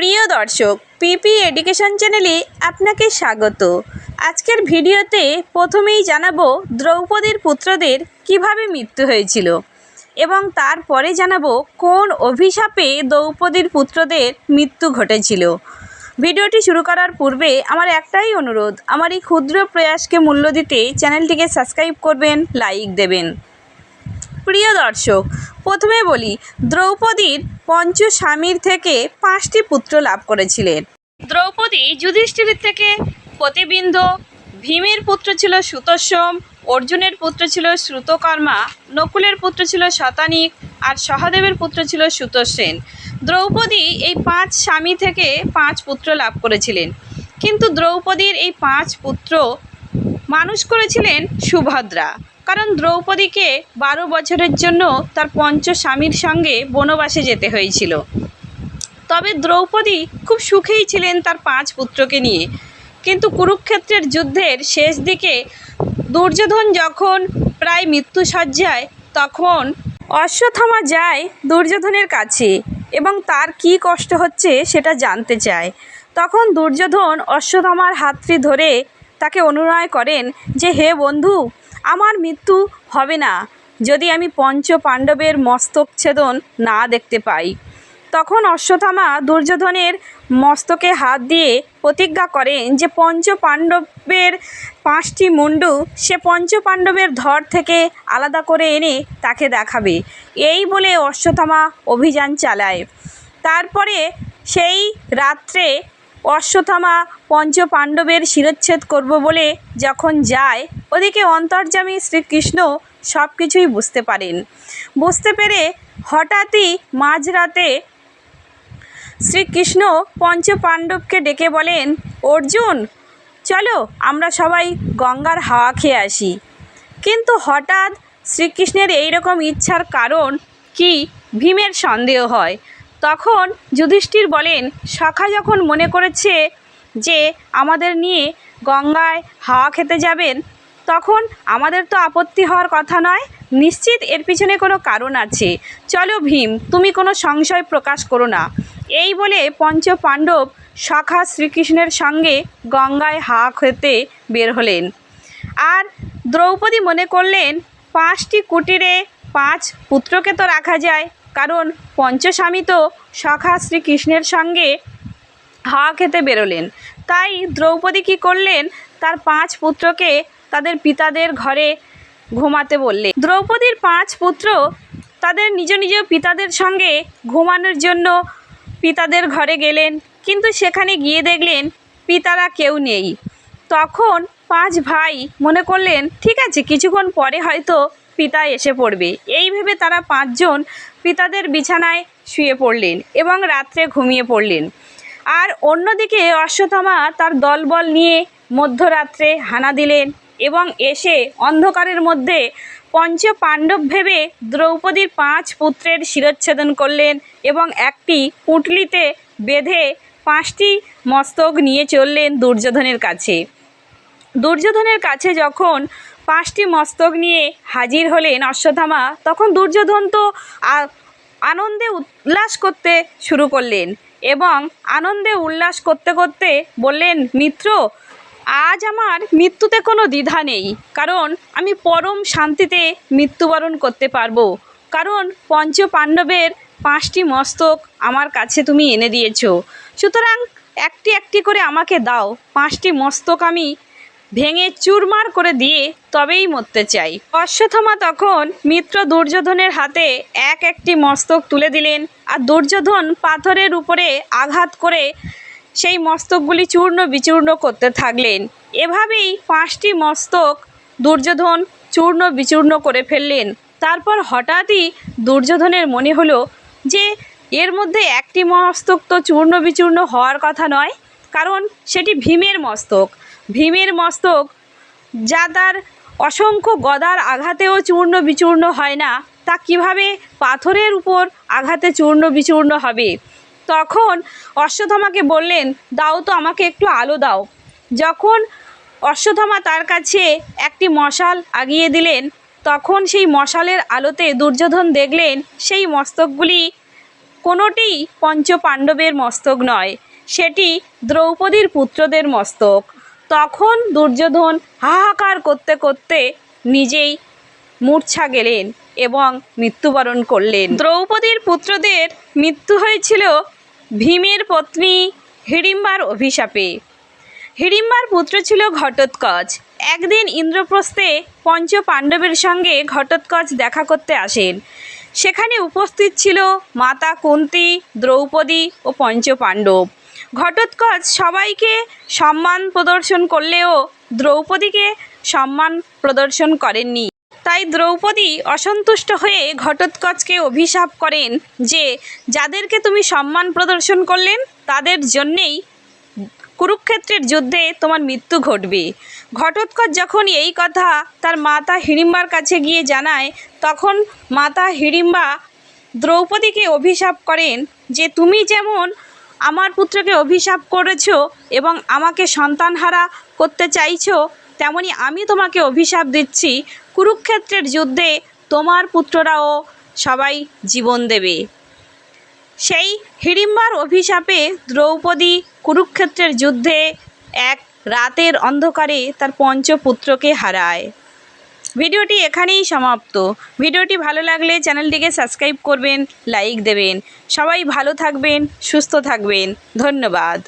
প্রিয় দর্শক, পিপি এডুকেশন চ্যানেলে আপনাকে স্বাগত। আজকের ভিডিওতে প্রথমেই জানাব দ্রৌপদীর পুত্রদের কীভাবে মৃত্যু হয়েছিল এবং তারপরে জানাব কোন অভিশাপে দ্রৌপদীর পুত্রদের মৃত্যু ঘটেছিল। ভিডিওটি শুরু করার পূর্বে আমার একটাই অনুরোধ, আমার এই ক্ষুদ্র প্রয়াসকে মূল্য দিতে চ্যানেলটিকে সাবস্ক্রাইব করবেন, লাইক দেবেন। প্রিয় দর্শক, প্রথমে বলি, দ্রৌপদীর পঞ্চ স্বামীর থেকে পাঁচটি পুত্র লাভ করেছিলেন। দ্রৌপদী যুধিষ্ঠিরের থেকে প্রতিবিন্দ ভীমের পুত্র ছিল সুতোষম অর্জুনের পুত্র ছিল শ্রুতকর্মা, নকুলের পুত্র ছিল শতানিক, আর সহদেবের পুত্র ছিল সুতোষেন দ্রৌপদী এই পাঁচ স্বামী থেকে পাঁচ পুত্র লাভ করেছিলেন। কিন্তু দ্রৌপদীর এই পাঁচ পুত্র মানুষ করেছিলেন সুভদ্রা। কারণ দ্রৌপদীকে বারো বছরের জন্য তার পঞ্চ স্বামীর সঙ্গে বনবাসে যেতে হয়েছিল। তবে দ্রৌপদী খুব সুখেই ছিলেন তার পাঁচ পুত্রকে নিয়ে। কিন্তু কুরুক্ষেত্রের যুদ্ধের শেষ দিকে দুর্যোধন যখন প্রায় মৃত্যুসজ্জায়, তখন অশ্বত্থামা যায় দুর্যোধনের কাছে এবং তার কি কষ্ট হচ্ছে সেটা জানতে চায়। তখন দুর্যোধন অশ্বত্থামার হাতটি ধরে তাকে অনুনয় করেন যে, হে বন্ধু আমার মৃত্যু হবে না। যদি আমি পঞ্চ পাণ্ডবের মস্তক ছেদন না দেখতে পাই, তখন অশ্বত্থামা দুর্যোধনের মস্তকে হাত দিয়ে প্রতিজ্ঞা করেন যে পঞ্চ পাণ্ডবের পাঁচটি মুন্ডু সে পঞ্চ পাণ্ডবের ধর থেকে আলাদা করে এনে তাকে দেখাবে। এই বলে অশ্বত্থামা অভিযান চালায়। তারপরে সেই রাত্রে অশ্বত্থামা পঞ্চ পাণ্ডবের শিরচ্ছেদ করব বলে যখন যায়, ওদিকে অন্তর্যামী শ্রীকৃষ্ণ সব কিছুই বুঝতে পারেন। বুঝতে পেরে হঠাৎই মাঝরাতে শ্রীকৃষ্ণ পঞ্চ পাণ্ডবকে ডেকে বলেন, অর্জুন, চলো আমরা সবাই গঙ্গার হাওয়া খেয়ে আসি। কিন্তু হঠাৎ শ্রীকৃষ্ণের এই রকম ইচ্ছার কারণ কি ভীমের সন্দেহ হয়। তখন যুধিষ্ঠির বলেন সখা যখন মনে করেছে যে আমাদের নিয়ে গঙ্গায় হাওয়া খেতে যাবেন, তখন আমাদের তো আপত্তি হওয়ার কথা নয়। নিশ্চিত এর পিছনে কোনো কারণ আছে। চলো ভীম, তুমি কোনো সংশয় প্রকাশ করো না। এই বলে পঞ্চ পাণ্ডব সখা শ্রীকৃষ্ণের সঙ্গে গঙ্গায় হাওয়া খেতে বের হলেন। আর দ্রৌপদী মনে করলেন, পাঁচটি কুটিরে পাঁচ পুত্রকে তো রাখা যায়। কারণ পঞ্চস্বামী তো সখা শ্রীকৃষ্ণের সঙ্গে হাওয়া খেতে বেরোলেন। তাই দ্রৌপদী কী করলেন? তার পাঁচ পুত্রকে তাদের পিতাদের ঘরে ঘুমাতে বললেন। দ্রৌপদীর পাঁচ পুত্র তাদের নিজ নিজ পিতাদের সঙ্গে ঘুমানোর জন্য পিতাদের ঘরে গেলেন। কিন্তু সেখানে গিয়ে দেখলেন পিতারা কেউ নেই। তখন পাঁচ ভাই মনে করলেন, ঠিক আছে, কিছুক্ষণ পরে হয়তো পিতা এসে পড়বে। এই ভেবে তারা পাঁচজন পিতাদের বিছানায় শুয়ে পড়লেন এবং রাত্রে ঘুমিয়ে পড়লেন। আর অন্যদিকে অশ্বত্থামা তার দলবল নিয়ে মধ্যরাত্রে হানা দিলেন এবং এসে অন্ধকারের মধ্যে পঞ্চ পাণ্ডব ভেবে দ্রৌপদীর পাঁচ পুত্রের শিরচ্ছেদন করলেন এবং একটি পুঁটলিতে বেঁধে পাঁচটি মস্তক নিয়ে চললেন দুর্যোধনের কাছে। দুর্যোধনের কাছে যখন পাঁচটি মস্তক নিয়ে হাজির হলেন অশ্বত্থামা। তখন দুর্যোধন তো আনন্দে উল্লাস করতে শুরু করলেন এবং আনন্দে উল্লাস করতে করতে বললেন, মিত্র, আজ আমার মৃত্যুতে কোনো দ্বিধা নেই, কারণ আমি পরম শান্তিতে মৃত্যুবরণ করতে পারব। কারণ পঞ্চ পাণ্ডবের পাঁচটি মস্তক আমার কাছে তুমি এনে দিয়েছ। সুতরাং একটি একটি করে আমাকে দাও, পাঁচটি মস্তক আমি ভেঙে চুরমার করে দিয়ে তবেই মরতে চাই। অশ্বত্থামা তখন মিত্র দুর্যোধনের হাতে এক একটি মস্তক তুলে দিলেন আর দুর্যোধন পাথরের উপরে আঘাত করে সেই মস্তকগুলি চূর্ণ বিচূর্ণ করতে থাকলেন। এভাবেই পাঁচটি মস্তক দুর্যোধন চূর্ণ বিচূর্ণ করে ফেললেন। তারপর হঠাৎই দুর্যোধনের মনে হলো যে, এর মধ্যে একটি মস্তক তো চূর্ণ বিচূর্ণ হওয়ার কথা নয়, কারণ সেটি ভীমের মস্তক। ভীমের মস্তক, যা তার অসংখ্য গদার আঘাতেও চূর্ণ বিচূর্ণ হয় না, তা কীভাবে পাথরের উপর আঘাতে চূর্ণ বিচূর্ণ হবে? তখন অশ্বত্থামাকে বললেন, দাও তো আমাকে একটু আলো দাও। যখন অশ্বত্থামা তার কাছে একটি মশাল আগিয়ে দিলেন, তখন সেই মশালের আলোতে দুর্যোধন দেখলেন, সেই মস্তকগুলি কোনোটিই পঞ্চপাণ্ডবের মস্তক নয়, সেটি দ্রৌপদীর পুত্রদের মস্তক। তখন দুর্যোধন হাহাকার করতে করতে নিজেই মূর্ছা গেলেন এবং মৃত্যুবরণ করলেন। দ্রৌপদীর পুত্রদের মৃত্যু হয়েছিল ভীমের পত্নী হিড়িম্বার অভিশাপে। হিড়িম্বার পুত্র ছিল ঘটোৎকচ। একদিন ইন্দ্রপ্রস্থে পঞ্চ পাণ্ডবের সঙ্গে ঘটোৎকচ দেখা করতে আসেন। সেখানে উপস্থিত ছিল মাতা কুন্তি, দ্রৌপদী ও পঞ্চ পাণ্ডব ঘটোৎকচ সবাইকে সম্মান প্রদর্শন করলেও দ্রৌপদীকে সম্মান প্রদর্শন করেননি। তাই দ্রৌপদী অসন্তুষ্ট হয়ে ঘটোৎকচকে অভিশাপ করেন যে, যাদেরকে তুমি সম্মান প্রদর্শন করলেন, তাদের জন্যেই কুরুক্ষেত্রের যুদ্ধে তোমার মৃত্যু ঘটবে। ঘটোৎকচ যখন এই কথা তার মাতা হিড়িম্বার কাছে গিয়ে জানায়, তখন মাতা হিড়িম্বা দ্রৌপদীকে অভিশাপ করেন যে, তুমি যেমন আমার পুত্রকে অভিশাপ করেছ এবং আমাকে সন্তানহারা করতে চাইছো, তেমনি আমি তোমাকে অভিশাপ দিচ্ছি। কুরুক্ষেত্রের যুদ্ধে তোমার পুত্ররাও সবাই জীবন দেবে। সেই হিড়িম্বার অভিশাপে দ্রৌপদী কুরুক্ষেত্রের যুদ্ধে এক রাতের অন্ধকারে তার পঞ্চপুত্রকে হারায়। ভিডিওটি এখানেই সমাপ্ত। ভিডিওটি ভালো লাগলে চ্যানেলটিকে সাবস্ক্রাইব করবেন, লাইক দেবেন। সবাই ভালো থাকবেন, সুস্থ থাকবেন। ধন্যবাদ।